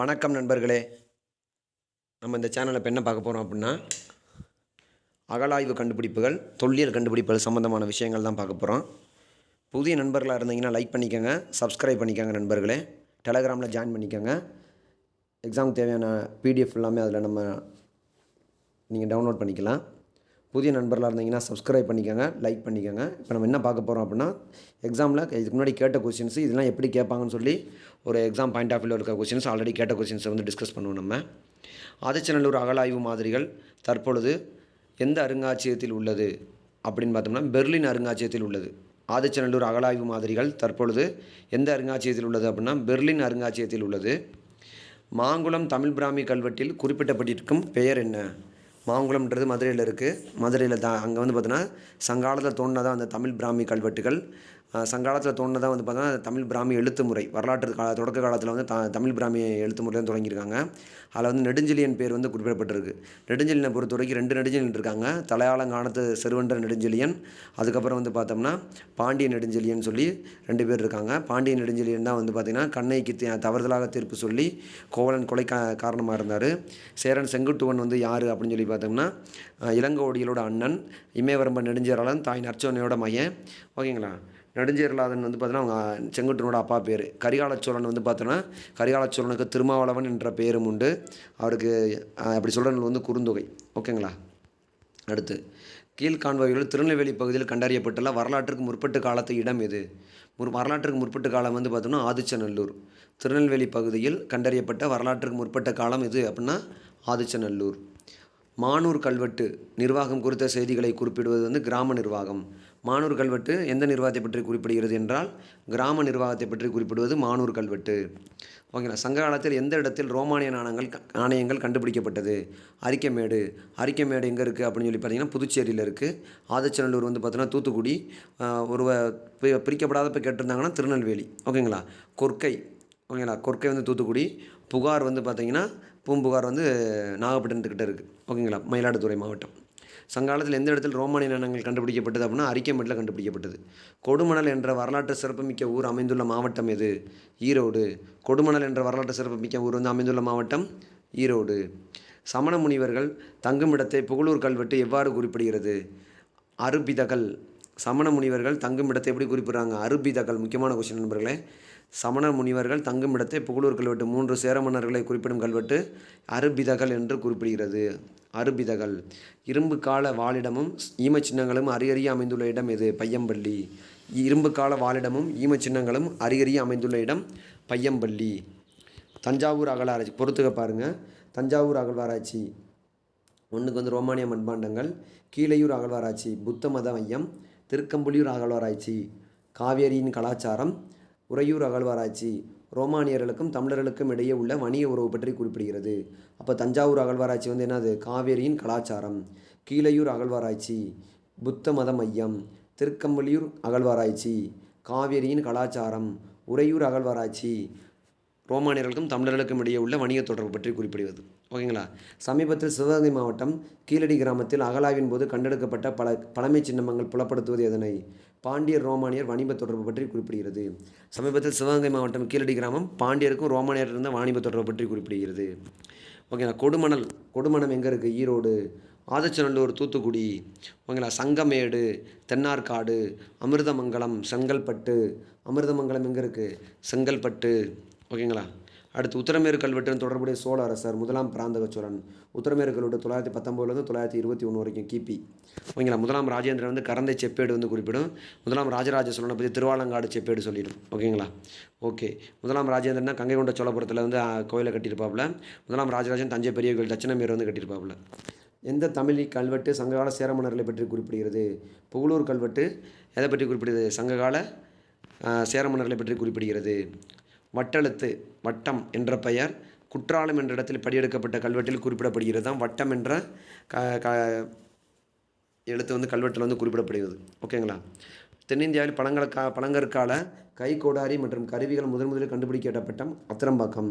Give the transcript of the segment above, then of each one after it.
வணக்கம் நண்பர்களே. நம்ம இந்த சேனலில் இப்போ என்ன பார்க்க போகிறோம் அப்படின்னா அகலாய்வு கண்டுபிடிப்புகள் தொல்லியல் கண்டுபிடிப்புகள் சம்மந்தமான விஷயங்கள் தான் பார்க்க போகிறோம் புதிய நண்பர்களாக இருந்தீங்கன்னா லைக் பண்ணிக்கோங்க சப்ஸ்கிரைப் பண்ணிக்கோங்க நண்பர்களே. டெலகிராமில் ஜாயின் பண்ணிக்கோங்க. எக்ஸாமுக்கு தேவையான பிடிஎஃப் எல்லாமே அதில் நம்ம நீங்கள் டவுன்லோட் பண்ணிக்கலாம். புதிய நண்பர்களாக இருந்தீங்கன்னா சப்ஸ்கிரைப் பண்ணிக்கோங்க லைக் பண்ணிக்கோங்க. இப்போ நம்ம என்ன பார்க்க போகிறோம் அப்படின்னா எக்ஸாமில் இதுக்கு முன்னாடி கேட்ட கொஸ்டின்ஸ் இதெல்லாம் எப்படி கேட்பாங்கன்னு சொல்லி ஒரு எக்ஸாம் பாயிண்ட் ஆஃப் வியூவில் இருக்க கொஸ்டின்ஸ் ஆல்ரெடி கேட்ட கொஸ்டின்ஸை வந்து டிஸ்கஸ் பண்ணுவோம் நம்ம. ஆதிச்சநல்லூர் அகலாய்வு மாதிரிகள் தற்பொழுது எந்த அருங்காட்சியகத்தில் உள்ளது அப்படின்னு பார்த்தோம்னா பெர்லின் அருங்காட்சியகத்தில் உள்ளது. ஆதிச்சநல்லூர் அகலாய்வு மாதிரிகள் தற்பொழுது எந்த அருங்காட்சியகத்தில் உள்ளது அப்படின்னா பெர்லின் அருங்காட்சியகத்தில் உள்ளது. மாங்குளம் தமிழ் பிராமி கல்வெட்டில் குறிப்பிட்டப்பட்டிருக்கும் பெயர் என்ன? மாங்குளம்ன்றது மதுரையில் இருக்குது மதுரையில் தான் அங்கே வந்து பார்த்தோன்னா சங்காலத்தில் தோணுனதான் அந்த தமிழ் பிராமி கல்வெட்டுகள். சங்காலத்தில் தோணுதான் வந்து பார்த்தோன்னா தமிழ் பிராமி எழுத்து முறை. வரலாற்று கால தொடக்க காலத்தில் வந்து த தமிழ் பிராமி எழுத்து முறை தான் தொடங்கியிருக்காங்க. அதில் வந்து நெடுஞ்செழியன் பேர் வந்து குறிப்பிடப்பட்டிருக்கு. நெடுஞ்செழியனை பொறுத்த வரைக்கும் ரெண்டு நெடுஞ்செழியன் இருக்காங்க. தலையாளங்கானத்து செருவன்ற நெடுஞ்செழியன் அதுக்கப்புறம் வந்து பார்த்தோம்னா பாண்டிய நெடுஞ்செழியன் சொல்லி ரெண்டு பேர் இருக்காங்க. பாண்டிய நெடுஞ்செழியன் தான் வந்து பார்த்திங்கன்னா கண்ணைக்கு தவறுதலாக தீர்ப்பு சொல்லி கோவலன் கொலை கா காரணமாக இருந்தார். சேரன் செங்குட்டுவன் வந்து யார் அப்படின்னு சொல்லி பார்த்தோம்னா இளங்கோடிகளோட அண்ணன் இமயவரம்பன் நெடுஞ்சேரலன் தாய் நற்சோனையோட மையன். ஓகேங்களா? நெடுஞ்சேரலாதன் வந்து பார்த்தோன்னா அவங்க செங்குட்டனோட அப்பா பேர். கரிகாலச்சோழன் வந்து பார்த்தோன்னா கரிகால சோழனுக்கு திருமாவளவன் என்ற பேரும் உண்டு. அவருக்கு அப்படி சொல்கிற வந்து குறுந்தொகை. ஓகேங்களா அடுத்து கீழ்காண்பவைகளில் திருநெல்வேலி பகுதியில் கண்டறியப்பட்டுள்ள வரலாற்றுக்கு முற்பட்டு காலத்து இடம் எது? முற் வரலாற்றுக்கு முற்பட்டு காலம் வந்து பார்த்தோம்னா ஆதிச்சநல்லூர். திருநெல்வேலி பகுதியில் கண்டறியப்பட்ட வரலாற்றுக்கு முற்பட்ட காலம் எது அப்படின்னா ஆதிச்சநல்லூர். மானூர் கல்வெட்டு நிர்வாகம் குறித்த செய்திகளை குறிப்பிடுவது வந்து கிராம நிர்வாகம். மானூர் கல்வெட்டு எந்த நிர்வாகத்தை பற்றி குறிப்பிடுகிறது என்றால் கிராம நிர்வாகத்தை பற்றி குறிப்பிடுவது மானூர் கல்வெட்டு. ஓகேங்களா? சங்க காலத்தில் எந்த இடத்தில் ரோமானிய நாணயங்கள் நாணயங்கள் கண்டுபிடிக்கப்பட்டது? அரிக்கமேடு. அரிக்கமேடு எங்கே இருக்குது அப்படின்னு சொல்லி பார்த்தீங்கன்னா புதுச்சேரியில் இருக்குது ஆதிச்சநல்லூர் வந்து பார்த்தீங்கன்னா தூத்துக்குடி. ஒரு வ- பி- பிரிக்கப்படாதப்ப கேட்டிருந்தாங்கன்னா திருநெல்வேலி. ஓகேங்களா? கொர்க்கை ஓகேங்களா? கொர்க்கை வந்து தூத்துக்குடி. புகார் வந்து பார்த்திங்கன்னா பூம்புகார் வந்து நாகப்பட்டினத்துக்கிட்ட இருக்குது ஓகேங்களா? மயிலாடுதுறை மாவட்டம். சங்காலத்தில் எந்த இடத்தில் ரோமானிய நாணயங்கள் கண்டுபிடிக்கப்பட்டது அப்படின்னா அரிக்கமேட்டில் கண்டுபிடிக்கப்பட்டது. கொடுமணல் என்ற வரலாற்று சிறப்புமிக்க ஊர் அமைந்துள்ள மாவட்டம் எது? ஈரோடு. கொடுமணல் என்ற வரலாற்று சிறப்புமிக்க ஊர் வந்து அமைந்துள்ள மாவட்டம் ஈரோடு. சமண முனிவர்கள் தங்குமிடத்தை புகழூர் கல்வெட்டு எவ்வாறு குறிப்பிடுகிறது? அருபிதகல். சமண முனிவர்கள் தங்குமிடத்தை எப்படி குறிப்பிடுறாங்க? அருபிதகல். முக்கியமான கொஸ்டின் நண்பர்களே. சமண முனிவர்கள் தங்குமிடத்தை புகழூர் கல்வெட்டு மூன்று சேர மன்னர்களை குறிப்பிடும் கல்வெட்டு அருபிதகள் என்று குறிப்பிடுகிறது. அருபிதகள் இரும்பு கால வாழிடமும் ஈமச் சின்னங்களும் அரியறிய அமைந்துள்ள இடம் எது பையம்பள்ளி. இரும்பு கால வாழிடமும் ஈமச் சின்னங்களும் அரியறிய அமைந்துள்ள இடம் பையம்பள்ளி. தஞ்சாவூர் அகழாராய்ச்சி பொறுத்துக்க பாருங்கள் தஞ்சாவூர் அகழ்வாராய்ச்சி. ஒன்றுக்கு வந்து ரோமானிய மண்பாண்டங்கள். கீழையூர் அகழ்வாராய்ச்சி புத்த மத மையம். திருக்கம்புலியூர் அகழ்வாராய்ச்சி. காவேரியின் கலாச்சாரம். உறையூர் அகழ்வாராய்ச்சி. ரோமானியர்களுக்கும் தமிழர்களுக்கும் இடையே உள்ள வணிக உறவு பற்றி குறிப்பிடுகிறது. அப்போ தஞ்சாவூர் அகழ்வாராய்ச்சி வந்து என்னது? காவேரியின் கலாச்சாரம். கீழையூர் அகழ்வாராய்ச்சி. புத்த மத மையம். திருக்கம்பலியூர் அகழ்வாராய்ச்சி. காவேரியின் கலாச்சாரம். உறையூர் அகழ்வாராய்ச்சி. ரோமானியர்களுக்கும் தமிழர்களுக்கும் இடையே உள்ள வணிக தொடர்பு பற்றி குறிப்பிடுவது ஓகேங்களா? சமீபத்தில் சிவகங்கை மாவட்டம் கீழடி கிராமத்தில் அகலாவின் போது கண்டெடுக்கப்பட்ட பல பழமைச் சின்னமங்கள் புலப்படுத்துவது எதனை? பாண்டியர் ரோமானியர் வணிப தொடர்பு பற்றி குறிப்பிடுகிறது. சமீபத்தில் சிவகங்கை மாவட்டம் கீழடி கிராமம் பாண்டியருக்கும் ரோமானியர் இருந்த வாணிப தொடர்பு பற்றி குறிப்பிடுகிறது. ஓகேங்களா? கொடுமணல் கொடுமணம் எங்கே இருக்குது ஈரோடு ஆதச்சநல்லூர் தூத்துக்குடி. ஓகேங்களா? சங்கமேடு தென்னார்காடு அமிர்தமங்கலம் செங்கல்பட்டு. அமிர்தமங்கலம் எங்கே இருக்குது செங்கல்பட்டு. ஓகேங்களா? அடுத்து உத்தரமேறு கல்வெட்டுடன் தொடர்புடைய சோழ அரசர் முதலாம் பிராந்தக சோழன் உத்தரமேறு கல்வெட்டு தொள்ளாயிரத்தி பத்தொம்போதுலேருந்து தொள்ளாயிரத்தி இருபத்தி ஒன்று வரைக்கும் கிபி ஓகேங்களா? முதலாம் ராஜேந்திரன் வந்து கரந்தை செப்பேடு வந்து குறிப்பிடும். முதலாம் ராஜராஜ சோழனை பற்றி திருவாலங்காடு செப்பேடு சொல்லிடும். ஓகேங்களா? ஓகே. முதலாம் ராஜேந்திரன் கங்கை கொண்ட சோழபுரத்தில் வந்து கோயிலை கட்டியிருப்பாப்புல. முதலாம் ராஜராஜன் தஞ்சை பெரிய கோயில் தட்சிணமேரு வந்து கட்டியிருப்பாப்புல. எந்த தமிழ் கல்வெட்டு சங்ககால சேரமன்னர்களை பற்றி குறிப்பிடுகிறது? புகழூர் கல்வெட்டு எதை பற்றி குறிப்பிடுகிறது சங்ககால சேரமன்னர்களை சேர பற்றி குறிப்பிடுகிறது. வட்டெழுத்து வட்டம் என்ற பெயர் குற்றாலம் என்ற இடத்தில் படியெடுக்கப்பட்ட கல்வெட்டில் குறிப்பிடப்படுகிறது. தான் வட்டம் என்ற க க எழுத்து வந்து கல்வெட்டில் வந்து குறிப்பிடப்படுகிறது. ஓகேங்களா தென்னிந்தியாவில் பழங்கற்கா பழங்கற்கால கை கோடாரி மற்றும் கருவிகள் முதன் முதலில் கண்டுபிடிக்கப்பட்ட அத்திரம்பாக்கம்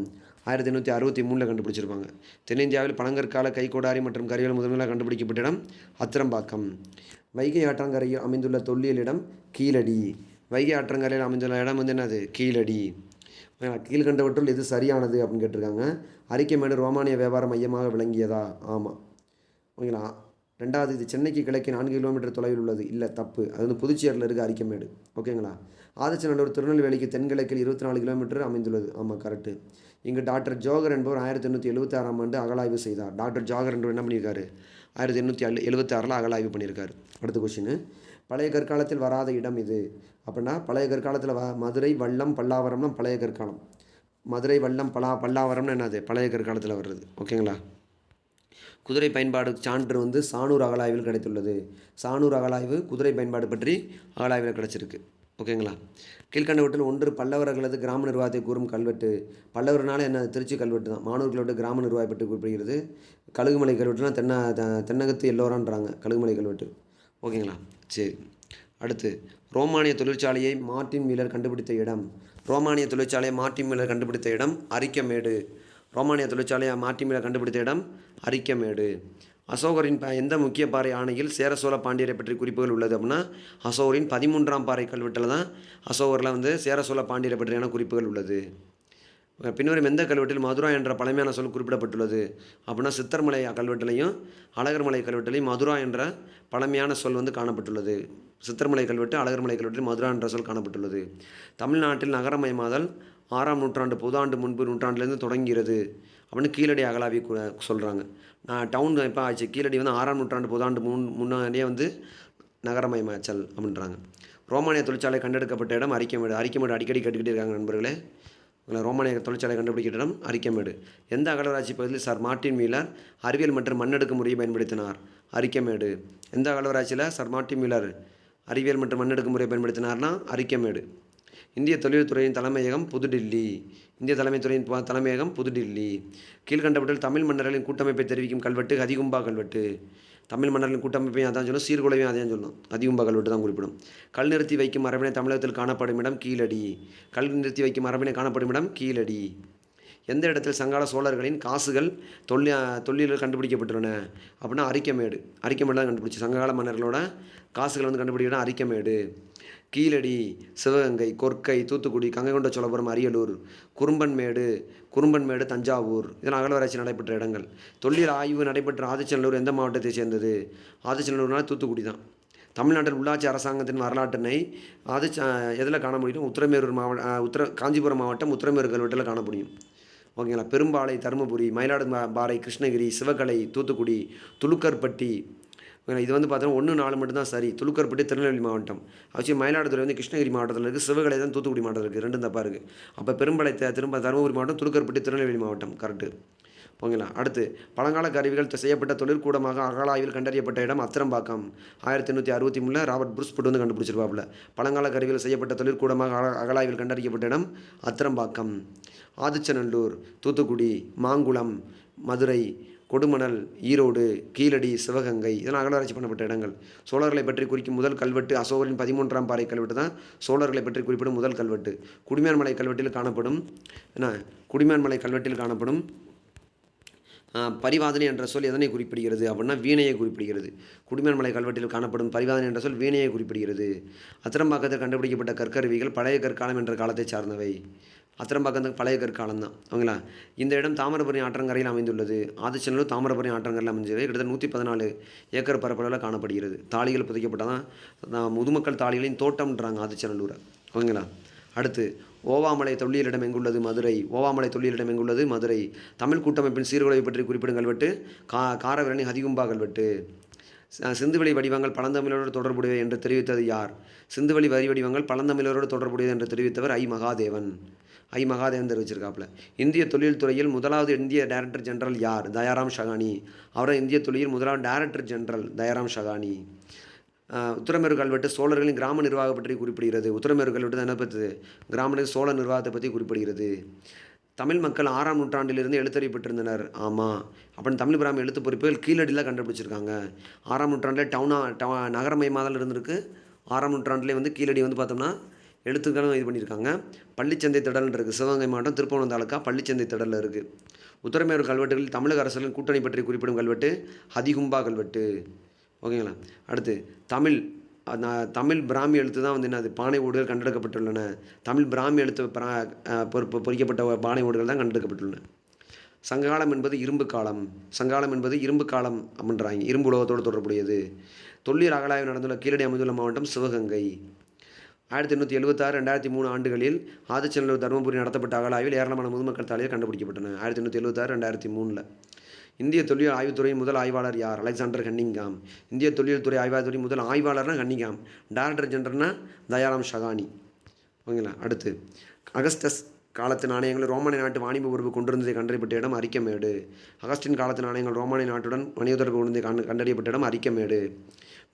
ஆயிரத்தி எண்ணூற்றி அறுபத்தி மூணில் கண்டுபிடிச்சிருப்பாங்க. தென்னிந்தியாவில் பழங்கற்கால கை கோடாரி மற்றும் கருவிகள் முதன் முதலாக கண்டுபிடிக்கப்பட்ட இடம் அத்திரம்பாக்கம். வைகை ஆற்றங்கரையில் அமைந்துள்ள தொல்லியல் இடம் கீழடி. வைகை ஆற்றங்கரையில் அமைந்துள்ள இடம் வந்து என்னது? கீழடி. கீழ்கண்டவற்றுள் எது சரியானது அப்படின்னு கேட்டிருக்காங்க. அரிக்கைமேடு ரோமானிய வியாபார மையமாக விளங்கியதா? ஆமாம் ஓகேங்களா? ரெண்டாவது இது சென்னைக்கு கிழக்கே நான்கு கிலோமீட்டர் தொலைவில் உள்ளது. இல்லை தப்பு. அது வந்து புதுச்சேரியில் இருக்க அரிக்கமேடு ஓகேங்களா? ஆதிச்சநல்லூர் திருநெல்வேலிக்கு தென்கிழக்கில் இருபத்தி நாலு கிலோமீட்டர் அமைந்துள்ளது. ஆமாம் கரெக்டு இங்கு டாக்டர் ஜோகர் என்பவர் ஆயிரத்தி எண்ணூற்றி எழுபத்தி ஆறாம் ஆண்டு அகலாய்வு செய்தார். டாக்டர் ஜோகர் என்பவர் என்ன பண்ணியிருக்காரு? ஆயிரத்தி எண்ணூற்றி எழுபத்தி ஆறில் அகலாய்வு பண்ணியிருக்காரு. அடுத்த கொஷின் பழைய கற்காலத்தில் வராத இடம் இது. அப்படின்னா பழைய கற்காலத்தில் வ மதுரை வல்லம் பல்லாவரம்னா பழைய கற்காலம். மதுரை வல்லம் பலா பல்லாவரம்னு என்னது? பழைய கற்காலத்தில் வர்றது. ஓகேங்களா? குதிரை பயன்பாடு சான்று வந்து சானூர் அகலாய்வில் கிடைத்துள்ளது. சானூர் அகலாய்வு குதிரை பயன்பாடு பற்றி அகலாய்வில் கிடைச்சிருக்கு. ஓகேங்களா? கீழ்கண்டவற்றில் ஒன்று பல்லவர்களது கிராம நிர்வாகத்தை கூறும் கல்வெட்டு. பல்லவர்னால என்ன திருச்சி கல்வெட்டு தான். மானூர் கல்வெட்டு கிராம நிர்வாகம் பற்றி குறிப்பிடுகிறது. கழுகுமலை கல்வெட்டுனா தென்ன த- தென்னகத்து எல்லோரான்றாங்க. கழுகுமலை கல்வெட்டு. ஓகேங்களா? சரி. அடுத்து ரோமானிய தொழிற்சாலையை மார்ட்டின் மீலர் கண்டுபிடித்த இடம். ரோமானிய தொழிற்சாலையை மார்ட்டின் மீலர் கண்டுபிடித்த இடம் அரிக்கமேடு. ரோமானிய தொழிற்சாலையை மார்ட்டின் மீலர் கண்டுபிடித்த இடம் அரிக்கமேடு. அசோகரின் ப எந்த முக்கிய பாறை ஆணையில் சேர சோழ பாண்டியரை பற்றி குறிப்புகள் உள்ளது அப்படின்னா அசோகரின் பதிமூன்றாம் பாறை கல்வெட்டில் தான் அசோகரில் வந்து சேர சோழ பாண்டியரை பற்றியான குறிப்புகள் உள்ளது. பின்வரும் எந்த கல்வெட்டில் மதுரா என்ற பழமையான சொல் குறிப்பிடப்பட்டுள்ளது. அப்படின்னா சித்தர்மலை கல்வெட்டிலையும் அழகர்மலை கல்வெட்டிலையும் மதுரா என்ற பழமையான சொல் வந்து காணப்பட்டுள்ளது. சித்தர்மலை கல்வெட்டு அழகர்மலை கல்வெட்டில் மதுரா என்ற சொல் காணப்பட்டுள்ளது. தமிழ்நாட்டில் நகரமயமாதல் ஆறாம் நூற்றாண்டு புதாண்டு முன்பு நூற்றாண்டுலேருந்து தொடங்கிறது அப்படின்னு கீழடி அகலாவி சொல்கிறாங்க நான் டவுன் இப்போ ஆச்சு கீழடி வந்து ஆறாம் நூற்றாண்டு புதாண்டு முன் முன்னாடியே வந்து நகரமயமாச்சல் அப்படின்றாங்க. ரோமானிய தொழிற்சாலை கண்டெடுக்கப்பட்ட இடம் அரிக்கமேடு அரிக்கமேடு அடிக்கடி கேட்டுக்கிட்டே இருக்காங்க நண்பர்களே. ரோமானிய தொழிற்சாலை கண்டுபிடிக்கிடம் அரிக்கமேடு. எந்த அகழ்வாராய்ச்சி பகுதியில் சார் மார்ட்டின் மீலர் அறிவியல் மற்றும் மண்ணெடுக்கும் முறையை பயன்படுத்தினார்? அரிக்கமேடு. எந்த அகழ்வாராய்ச்சியில் சார் மார்ட்டின் மீலர் அறிவியல் மற்றும் மண்ணெடுக்கும் முறையை பயன்படுத்தினார்னா அரிக்கமேடு. இந்திய தொழில்துறையின் தலைமையகம் புதுடில்லி. இந்திய தலைமைத்துறையின் ப- தலைமையகம் புதுடில்லி. கீழ்கண்டவற்றில் தமிழ் மன்னர்களின் கூட்டமைப்பை தெரிவிக்கும் கல்வெட்டு ஹதிகும்பா கல்வெட்டு. தமிழ் மன்னர்களின் கூட்டமைப்பையும் அதான் சொல்லும் சீர்குலைவையும் அதையும் சொல்லணும் அதிகும்பா கல்வெட்டு தான் குறிப்பிடும். கல் நிறுத்தி வைக்கும் மரபினை தமிழகத்தில் காணப்படும் இடம் கீழடி. கல் நிறுத்தி வைக்கும் மரபினை காணப்படும் இடம் கீழடி. எந்த இடத்தில் சங்கால சோழர்களின் காசுகள் தொல்லி தொல்லியல் கண்டுபிடிக்கப்பட்டுள்ளன? அப்படின்னா அரிக்கமேடு. அரிக்கமேடு தான் கண்டுபிடிச்சி. சங்ககால மன்னர்களோட காசுகள் வந்து கண்டுபிடிக்கணும் அரிக்கமேடு. கீழடி சிவகங்கை கொற்கை தூத்துக்குடி கங்கைகொண்ட சோழபுரம் அரியலூர் குறும்பன்மேடு குறும்பன்மேடு தஞ்சாவூர் இதெல்லாம் அகழ்வாராய்ச்சி நடைபெற்ற இடங்கள். தொல்லியல் ஆய்வு நடைபெற்ற ஆதிச்சநல்லூர் எந்த மாவட்டத்தை சேர்ந்தது? ஆதிச்சநல்லூர்னால் தூத்துக்குடி தான். தமிழ்நாட்டில் உள்ளாட்சி அரசாங்கத்தின் வரலாற்றினை அது எதில் காண முடியும்? உத்தரமேரூர் மாவட்ட உத்தர காஞ்சிபுரம் மாவட்டம் உத்தரமேரு கல்வெட்டில் காண முடியும். ஓகேங்களா? பெரும்பாலை தருமபுரி மயிலாடுபாறை கிருஷ்ணகிரி சிவகலை தூத்துக்குடி துலுக்கர்பட்டி இது வந்து பார்த்தோன்னா ஒன்று நாலு மட்டும்தான் சரி. துலுக்கர்பட்டி திருநெல்வேலி மாவட்டம். ஆச்சு மயிலாடுதுறை வந்து கிருஷ்ணகிரி மாவட்டத்தில் இருக்குது சிவகலை தான் தூத்துக்குடி மாவட்டத்தில் இருக்குது ரெண்டும் தப்பாக இருக்குது அப்போ பெரும்பலை திரும்ப தருமபுரி மாவட்டம் துலுக்கர்பட்டி திருநெல்வேலி மாவட்டம். கரெக்டு ஓகேங்களா? அடுத்து பழங்கால கருவிகள் செய்யப்பட்ட தொழிற்கூடமாக அகலாய்வில் கண்டறியப்பட்ட இடம் அத்திரம்பாக்கம். ஆயிரத்தி எண்ணூற்றி அறுபத்தி மூணில் ராபர்ட் புருஸ்புட் வந்து கண்டுபிடிச்சிருப்பாப்புல. பழங்கால கருவிகள் செய்யப்பட்ட தொழிற்கூடமாக அக- கண்டறியப்பட்ட இடம் அத்திரம்பாக்கம். ஆதிச்சநல்லூர் தூத்துக்குடி மாங்குளம் மதுரை கொடுமணல் ஈரோடு கீழடி சிவகங்கை இதெல்லாம் அகலாராய்ச்சி பண்ணப்பட்ட இடங்கள். சோழர்களை பற்றி குறிக்கும் முதல் கல்வெட்டு அசோகரின் பதிமூன்றாம் பாறை கல்வெட்டு தான். சோழர்களை பற்றி குறிப்பிடும் முதல் கல்வெட்டு. குடிமேன்மலை கல்வெட்டில் காணப்படும் என்ன? குடிமேன்மலை கல்வெட்டில் காணப்படும் பரிவாதனை என்ற சொல் எதனை குறிப்பிடுகிறது அப்படின்னா வீணையை குறிப்பிடுகிறது. குடிமன்மலை கல்வெட்டில் காணப்படும் பரிவாதனை என்ற சொல் வீணையை குறிப்பிடுகிறது. அத்திரம்பாக்கத்தில் கண்டுபிடிக்கப்பட்ட கற்கருவிகள் பழைய கற்காலம் என்ற காலத்தை சார்ந்தவை. அத்திரம்பாக்கத்துக்கு பழைய கற்காலம் தான் ஓகேங்களா? இந்த இடம் தாமிரபரணி ஆற்றங்கரையில் அமைந்துள்ளது. ஆதிச்சநல்லூர் தாமிரபரணி ஆற்றங்கரையில் அமைஞ்சது கிட்டத்தட்ட நூற்றி பதினாலு ஏக்கர் பரப்பளவில் காணப்படுகிறது. தாளிகள் புதைக்கப்பட்டதான் முதுமக்கள் தாளிகளின் தோட்டம்ன்றாங்க ஆதிச்சநல்லூரை ஓகேங்களா? அடுத்து ஓவாமலை தொல்லியலிடம் எங்குள்ளது மதுரை? ஓவாமலை தொல்லியலிடம் எங்குள்ளது மதுரை? தமிழ் கூட்டமைப்பின் சீர்குலைவை பற்றி குறிப்பிடும் கல்வெட்டு கா காரவிரணி ஹதிகும்பா கல்வெட்டு சிந்துவெளி வடிவங்கள் பழந்தமிழரோடு தொடர்புடையவை என்று தெரிவித்தது யார்? சிந்துவெளி வரி வடிவங்கள் பழந்தமிழரோடு தொடர்புடையது என்று தெரிவித்தவர் ஐ. மகாதேவன். ஐ. மகாதேவன் தெரிவிச்சிருக்காப்புல. இந்திய தொழில்துறையில் முதலாவது இந்திய டைரக்டர் ஜெனரல் யார்? தயாராம் ஷகானி. அவரை இந்திய தொழில் முதலாவது டைரக்டர் ஜெனரல் தயாராம் ஷகானி. உத்தரமேறு கல்வெட்டு சோழர்களின் கிராம நிர்வாகம் பற்றி குறிப்பிடுகிறது. உத்தரமேறு கல்வெட்டு தான் என்ன பற்றி கிராம சோழ நிர்வாகத்தை பற்றி குறிப்பிடுகிறது. தமிழ் மக்கள் ஆறாம் நூற்றாண்டிலிருந்து எழுத்தறிவிட்டிருந்தனர் ஆமாம் அப்புறம் தமிழ் பிராமி எழுத்து பொறிப்புகள் கீழடியில் கண்டுபிடிச்சிருக்காங்க. ஆறாம் நூற்றாண்டில் டவுனா டவ நகரமயமாதல் இருந்திருக்கு. ஆறாம் நூற்றாண்டிலே வந்து கீழடி வந்து பார்த்தோம்னா எழுத்துக்களும் இது பண்ணியிருக்காங்க. பள்ளிச்சந்தை திடல்னு இருக்குது சிவகங்கை மாவட்டம் திருப்பவனம் தாலுக்கா பள்ளிச்சந்தை திடலில் இருக்குது உத்தரமேறு கல்வெட்டுகளில் தமிழக அரசுகளின் கூட்டணி பற்றி குறிப்பிடும் கல்வெட்டு ஹதிகும்பா கல்வெட்டு. ஓகேங்களா? அடுத்து தமிழ் தமிழ் பிராமி எழுத்து தான் வந்து என்னது? பானை ஓடுகள் கண்டெடுக்கப்பட்டுள்ளன. தமிழ் பிராமி எழுத்து பிரா பொறிக்கப்பட்ட பானை ஓடுகள் தான் கண்டெடுக்கப்பட்டுள்ளன. சங்ககாலம் என்பது இரும்பு காலம். சங்ககாலம் என்பது இரும்பு காலம் அப்படின்றாங்க. இரும்பு உலகத்தோடு தொடர்புடையது. தொல்லீர் அகலாய்வு நடந்துள்ள கீழடி அமைந்துள்ள மாவட்டம் சிவகங்கை. ஆயிரத்தி எண்ணூற்றி எழுபத்தாறு ரெண்டாயிரத்தி மூணு ஆண்டுகளில் ஆதிச்சநல்லூர் தருமபுரி நடத்தப்பட்ட அகலாய்வில் ஏராளமான முதுமக்கள் தலையில் கண்டுபிடிக்கப்பட்டன. ஆயிரத்தி எண்ணூற்றி எழுபத்தாறு ரெண்டாயிரத்தி மூணில். இந்திய தொழில் ஆய்வுத்துறை முதல் ஆய்வாளர் யார்? Alexander Cunningham. இந்திய தொழில்துறை துறை முதல் ஆய்வாளர்னா கன்னிங்காம். டைரக்டர் ஜெனரல்னா தயாராம் ஷகானி. ஓகேங்களா? அடுத்து அகஸ்டஸ் காலத்து நாணயங்கள் ரோமானிய நாட்டு வாணிப உறவு கொண்டிருந்ததை கண்டறியப்பட்ட இடம் அரிக்கமேடு. அகஸ்டின் காலத்து நாணயங்கள் ரோமானிய நாட்டுடன் வணிக தொடர்பு கொண்டு கண்டு கண்டறியப்பட்ட இடம் அரிக்கமேடு.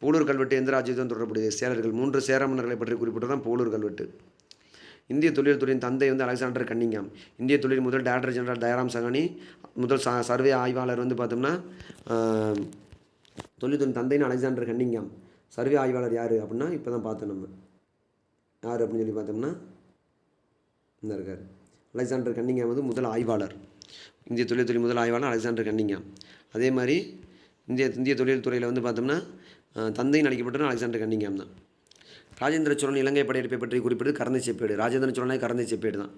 போலூர் கல்வெட்டு எந்த ராஜ்யத்துடன் தொடர்புடையது? சேரர்கள். மூன்று சேர மன்னர்களை பற்றி குறிப்பிட்டதான் போலூர் கல்வெட்டு. இந்திய தொழில் துறையின் தந்தை வந்து அலெக்சாண்டர் கன்னிங்காம். இந்திய தொழில் முதல் டைரக்டர் ஜெனரல் தயாராம் சகானி முதல் ச சர்வே ஆய்வாளர் வந்து பார்த்தோம்னா தொழில்துறையின் தந்தைன்னு அலெக்சாண்டர் கன்னிங்காம். சர்வே ஆய்வாளர் யார் அப்படின்னா இப்போ தான் பார்த்தோம் நம்ம. யார் அப்படின்னு சொல்லி பார்த்தோம்னா இந்த இருக்கார். அலெக்சாண்டர் கன்னிங்காம் வந்து முதல் ஆய்வாளர். இந்திய தொழில்துறை முதல் ஆய்வாளர் அலெக்சாண்டர் கன்னிங்காம். அதே மாதிரி இந்திய இந்திய தொழில் துறையில் வந்து பார்த்தோம்னா அஹ், தந்தைன்னு அலெக்சாண்டர் கன்னிங்காம் தான். ராஜேந்திர சோழன் இலங்கை படையெடுப்பை பற்றி குறிப்பிட்டு கரந்தை செப்பேடு. ராஜேந்திர சோழனே கரந்தை செப்பேடு தான்.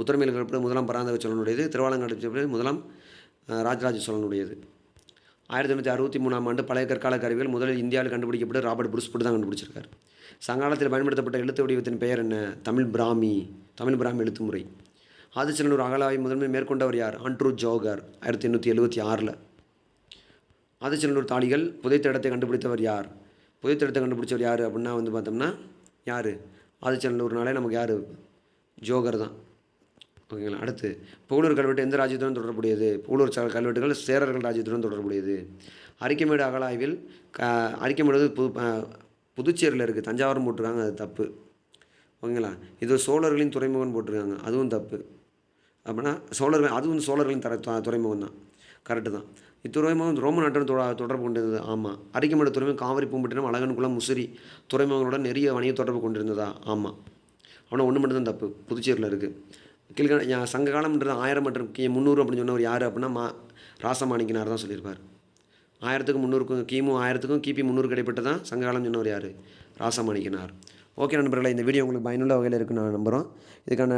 உத்தரமேல் முதலாம் பராந்தக சோழனுடையது திருவாலங்காடு செப்பேடு முதலாம் ராஜராஜ சோழனுடையது. ஆயிரத்தி தொள்ளாயிரத்தி அறுபத்தி மூணாம் ஆண்டு பழைய கற்கால கருவிகள் முதலில் இந்தியாவில் கண்டுபிடிக்கப்பட்டு ராபர்ட் புருஸ்புட் தான் கண்டுபிடிச்சிருக்காரு. சங்காலத்தில் பயன்படுத்தப்பட்ட எழுத்து வடிவத்தின் பெயர் என்ன? தமிழ் பிராமி தமிழ் பிராமி எழுத்து முறை ஆதிச்சநல்லூர் அகலாவை முதன்மை மேற்கொண்டவர் யார்? ஆண்ட்ரூ ஜோகர் ஆயிரத்தி எண்ணூற்றி எழுபத்தி ஆறில். ஆதிச்சநல்லூர் தாளிகள் புதைத்த இடத்தை கண்டுபிடித்தவர் யார்? புதிய திட்டத்தை கண்டுபிடிச்சவர் யார் அப்படின்னா வந்து பார்த்தோம்னா யார்? ஆதிச்சநல்லூர்னாலே நமக்கு யார்? ஜோகர் தான். ஓகேங்களா? அடுத்து புகழூர் கல்வெட்டு எந்த ராஜ்யத்துடன் தொடர்புடையது? புகழூர் ச கல்வெட்டுகள் சேரர்கள் ராஜ்யத்துடன் தொடர்புடையது. அரிக்கமேடு அகலாய்வில் க அரிக்கமேடு புது புதுச்சேரியில் இருக்குது தஞ்சாவூர் போட்டிருக்காங்க அது தப்பு. ஓகேங்களா? இது சோழர்களின் துறைமுகம் போட்டிருக்காங்க அதுவும் தப்பு. அப்படின்னா சோழர்கள் அதுவும் சோழர்களின் தர துறைமுகம் தான் கரெக்டு தான். இத்துறைமுகம் ரோம நாட்டுடன் தொட தொடர்பு கொண்டிருந்தது. ஆமாம் அரிக்கமட துறைமுகம் காவிரி பூம்பட்டினம் அழகன்குளம் முசிறி துறைமுகங்களுடன் நிறைய வணிக தொடர்பு கொண்டிருந்ததா? ஆமாம் ஆனால் ஒன்று மட்டும்தான் தப்பு. புதுச்சேரியில் இருக்குது கீழ்கண சங்க காலம்ன்றது ஆயிரம் மற்றும் கி முந்நூறு அப்படின்னு சொன்னவர் யார் அப்படின்னா மா ராசமாணிக்கினார் தான் சொல்லியிருப்பார். ஆயிரத்துக்கும் முந்நூறுக்கும் கிமு ஆயிரத்துக்கும் கிபி முந்நூறு கிடைப்பட்டு தான் சங்ககாலம் சொன்னவர் யார்? ராசமாணிக்கினார். ஓகே நண்பர்களே இந்த வீடியோ உங்களுக்கு பயனுள்ள வகையில் இருக்குன்னு நான் நம்புகிறோம் இதுக்கான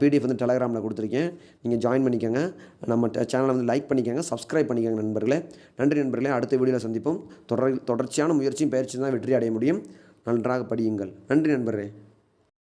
பிடிஎஃப் வந்து டெலகிராமில் கொடுத்துருக்கேன். நீங்கள் ஜாயின் பண்ணிக்கோங்க. நம்ம சேனலை வந்து லைக் பண்ணிக்கோங்க சப்ஸ்கிரைப் பண்ணிக்கோங்க நண்பர்களே. நன்றி நண்பர்களே அடுத்த வீடியோவில் சந்திப்போம். தொடர் தொடர்ச்சியான முயற்சியும் பயிற்சி தான் வெற்றி அடைய முடியும். நன்றாக படியுங்கள். நன்றி நண்பர்களே.